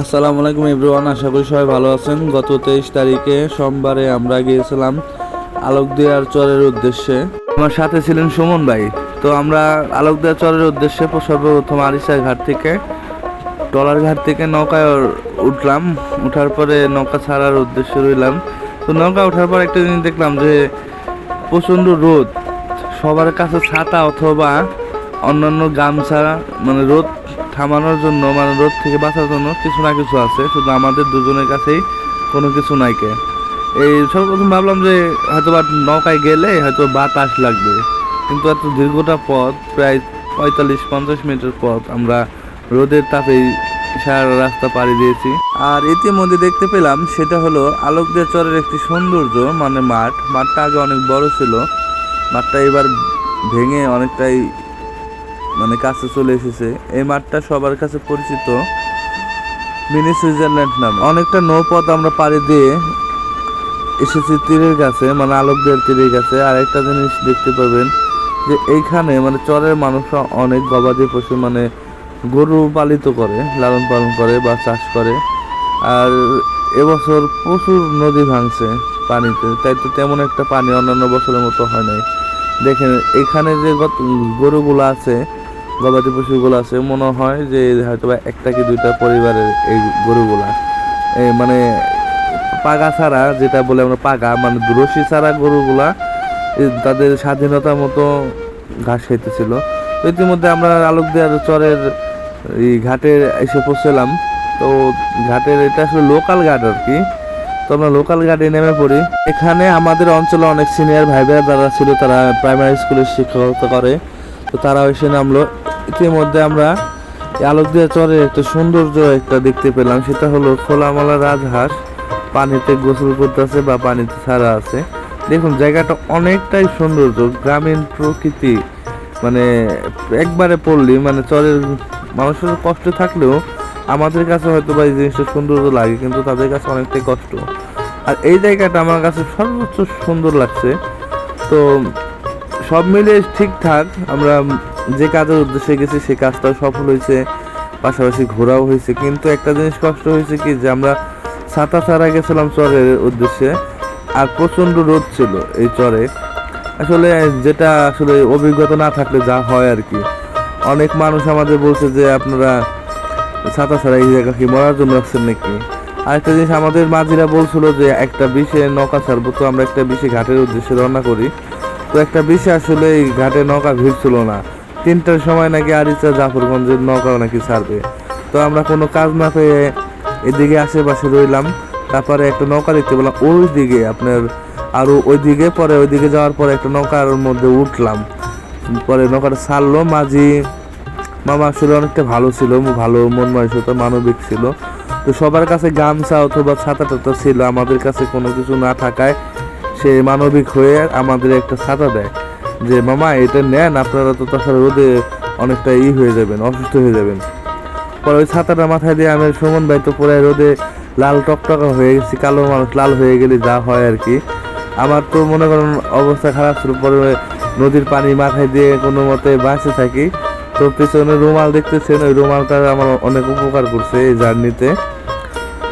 আসসালামু আলাইকুম এভরিওয়ান, আশা করি সবাই ভালো আছেন। গত তেইশ তারিখে সোমবারে আমরা গিয়েছিলাম আলোকদিয়ার চরের উদ্দেশ্যে। আমার সাথে ছিলেন সুমন ভাই। তো আমরা আলোকদিয়া চরের উদ্দেশ্যে সর্বপ্রথম আরিসা ঘাট থেকে, টলার ঘাট থেকে নৌকায় উঠলাম। উঠার পরে নৌকা ছাড়ার উদ্দেশ্যে রইলাম। তো নৌকা ওঠার পর একটা জিনিস দেখলাম যে, প্রচণ্ড রোদ। সবার কাছে ছাতা অথবা অন্যান্য গামছা মানে রোদ থামানোর জন্য মানে রোদ থেকে বাঁচার জন্য কিছু না কিছু আছে, শুধু আমাদের দুজনের কাছেই কোনো কিছু নাই কে এই সর্বপ্রথম ভাবলাম যে হয়তো বা নৌকায় গেলে হয়তো বাতাস লাগবে। কিন্তু এত দীর্ঘটা পথ, প্রায় পঁয়তাল্লিশ, পঞ্চাশ মিনিটের পথ আমরা রোদের তাপেই সারা রাস্তা পাড়ি দিয়েছি। আর ইতিমধ্যে দেখতে পেলাম সেটা হলো আলোকদের চরের একটি সৌন্দর্য মানে মাঠ। মাঠটা আগে অনেক বড় ছিল। মাঠটা এবার ভেঙে অনেকটাই মানে কাছে চলে এসেছে। এই মাঠটা সবার কাছে পরিচিত। মিনি সুইজারল্যান্ড নামে। অনেকটা নৌপথ আমরা পাড়ি দিয়ে এসেছি তীরের কাছে মানে আলোক আলোকদের তীরের কাছে। আর একটা জিনিস দেখতে পাবেন যে এইখানে মানে চরের মানুষরা অনেক গবাদি পশু মানে গরু পালিত করে, লালন পালন করে বা চাষ করে। আর এবছর প্রচুর নদী ভাঙছে পানিতে, তাই তো তেমন একটা পানি অন্যান্য বছরের মতো হয় নাই। দেখেন, এখানে যে গরুগুলো আছে গবাদি পশুগুলো আছে, মনে হয় যে হয়তো বা একটা কি দুইটা পরিবারের এই গরুগুলা। এই মানে পাগা ছাড়া যেটা বলে আমরা পাগা মানে রশি ছাড়া গরুগুলা তাদের স্বাধীনতা মতো ঘাস খাইতেছিল। তো ইতিমধ্যে আমরা আলোক দেওয়ার চরের এই ঘাটে এসে পৌঁছলাম। তো ঘাটের এটা আসলে লোকাল ঘাট আর কি। তো আমরা লোকাল ঘাটে নেমে পড়ি। এখানে আমাদের অঞ্চলে অনেক সিনিয়র ভাই ভাই যারা ছিল, তারা প্রাইমারি স্কুলের শিক্ষকতা করে। তো তারা এসে নামলো। ইতিমধ্যে আমরা এই আলোকদিয়া চরে একটা সৌন্দর্য একটা দেখতে পেলাম, সেটা হলো খোলামালা রাজহাঁস, পানিতে গোসল করতেছে বা পানিতে ছাড়া আছে। দেখুন, জায়গাটা অনেকটাই সৌন্দর্য, গ্রামীণ প্রকৃতি মানে একবারে পড়লি মানে চরের মানুষের কষ্ট থাকলেও আমাদের কাছে হয়তো বা এই জিনিসটা সৌন্দর্য লাগে, কিন্তু তাদের কাছে অনেকটাই কষ্ট। আর এই জায়গাটা আমার কাছে সর্বোচ্চ সুন্দর লাগছে। তো সব মিলিয়ে ঠিকঠাক আমরা যে কাজের উদ্দেশ্যে গেছি সেই কাজটাও সফল হয়েছে, পাশাপাশি ঘোরাও হয়েছে। কিন্তু একটা জিনিস কষ্ট হয়েছে কি, যে আমরা ছাতা ছাড়া গেছিলাম চরের উদ্দেশ্যে, আর প্রচণ্ড রোদ ছিল এই চরে। আসলে যেটা আসলে অভিজ্ঞতা না থাকলে যা হয় আর কি। অনেক মানুষ আমাদের বলছে যে, আপনারা ছাতা ছাড়া এই জায়গা কি মরার জন্য আসছেন নাকি? আরেকটা জিনিস আমাদের মাঝিরা বলছিল যে, একটা বিষে নৌকা ছাড়বো তো আমরা একটা বিষে ঘাটের উদ্দেশ্যে রওনা করি। তো একটা বিষে আসলে এই ঘাটে নৌকা ভিড়ছিল না। তিনটার সময় নাকি আরিচা জাফরগঞ্জের নৌকা নাকি ছাড়বে। তো আমরা কোনো কাজ না পেয়ে এদিকে আশেপাশে রইলাম। তারপরে একটা নৌকা দেখতে পেলাম ওই দিকে আপনার আরও ওই দিকে পরে ওই দিকে যাওয়ার পরে একটা নৌকার মধ্যে উঠলাম। পরে নৌকাটা ছাড়লো, মাঝি, মামা আসলে অনেকটা ভালো ছিল, ভালো মন মানসিকতা, মানবিক ছিল। তো সবার কাছে গামছা অথবা ছাতা টাতা ছিল, আমাদের কাছে কোনো কিছু না থাকায় সে মানবিক হয়ে আমাদের একটা ছাতা দেয়। যে, মামা, এটা নেন, আপনারা তো তাছাড়া রোদে অনেকটা ই হয়ে যাবেন, অসুস্থ হয়ে যাবেন। পরে ওই ছাতাটা মাথায় দিয়ে আমি সুমন ভাই তো পরে রোদে লাল টকটকা হয়ে গেছি, কালো মানুষ, লাল হয়ে গেলে যা হয় আর কি। আমার তো মনে করেন অবস্থা খারাপ ছিল, পরে নদীর পানি মাথায় দিয়ে কোনো মতে বাঁচে থাকি। তো পিছনে রুমাল দেখতেছেন, ওই রুমালটা আমার অনেক উপকার করছে এই জার্নিতে।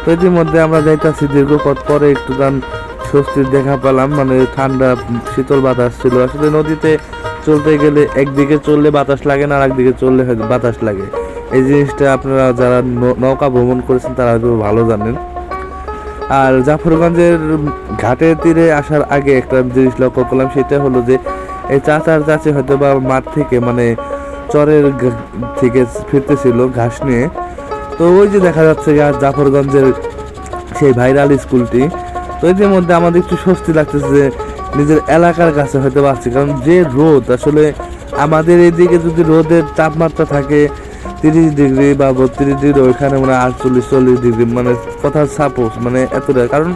তো ইতিমধ্যে আমরা যাইতাছি দীর্ঘ পথ, পরে একটু গান স্বস্তির দেখা পেলাম মানে ঠান্ডা, শীতল বাতাস ছিল। আসলে নদীতে চলতে গেলে একদিকে চললে বাতাস লাগে না আর একদিকে চললে হয়তো বাতাস লাগে। এই জিনিসটা আপনারা যারা নৌকা ভ্রমণ করেছেন তারা হয়তো ভালো জানেন। আর জাফরগঞ্জের ঘাটের তীরে আসার আগে একটা জিনিস লক্ষ্য করলাম, সেটা হলো যে এই চাচার চাচি হয়তো বা মাঠ থেকে মানে চরের থেকে ফিরতেছিল ঘাস নিয়ে। তো ওই যে দেখা যাচ্ছে জাফরগঞ্জের সেই ভাইরাল স্কুলটি। তো এর মধ্যে আমাদের একটু স্বস্তি লাগতেছে যে নিজের এলাকার কাছে হয়তো পাচ্ছি কারণ যে রোদ, আসলে আমাদের এদিকে যদি রোদের তাপমাত্রা থাকে তিরিশ ডিগ্রি বা বত্রিশ ডিগ্রি, ওইখানে মানে আটচল্লিশ, চল্লিশ ডিগ্রি মানে কথা সাপোজ মানে এতটা। কারণ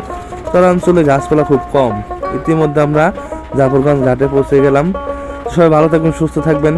চরাঞ্চলে গাছপালা খুব কম। ইতিমধ্যে আমরা জাফরগঞ্জ ঘাটে পৌঁছে গেলাম। সবাই ভালো থাকবেন, সুস্থ থাকবেন।